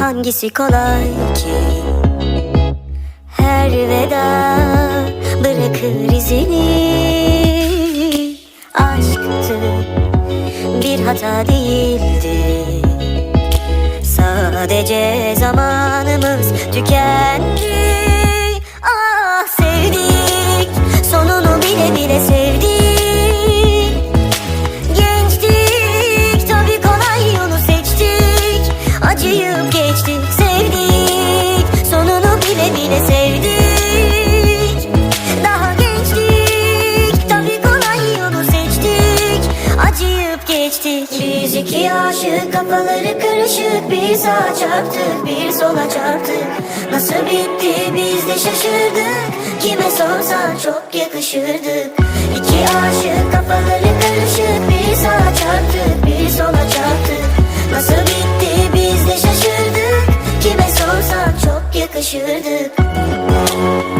hangisi kolay ki? Her veda bırakır izini. Aşktı bir hata değildi. Sadece zamanımız tükendi. Ah sevdik sonunu bile bile sevdik. Gençtik geçtik sevdik. Sonunu bile bile sevdik. Daha gençtik tabi kolay yolu seçtik. Acıyıp geçtik. Biz iki aşık kafaları karışık. Bir sağa çarptık bir sola çarptık. Nasıl bitti biz de şaşırdık. Kime sorsan çok yakışırdık. İki aşık kafaları karışık. Bir sağa çarptık çok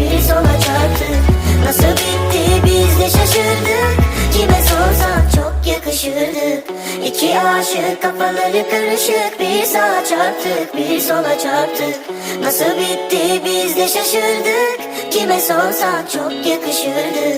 İki aşık kafaları karışık Bir sağa çarptık bir sola çarptık. Nasıl bitti biz de şaşırdık. Kime sorsan çok yakışırdık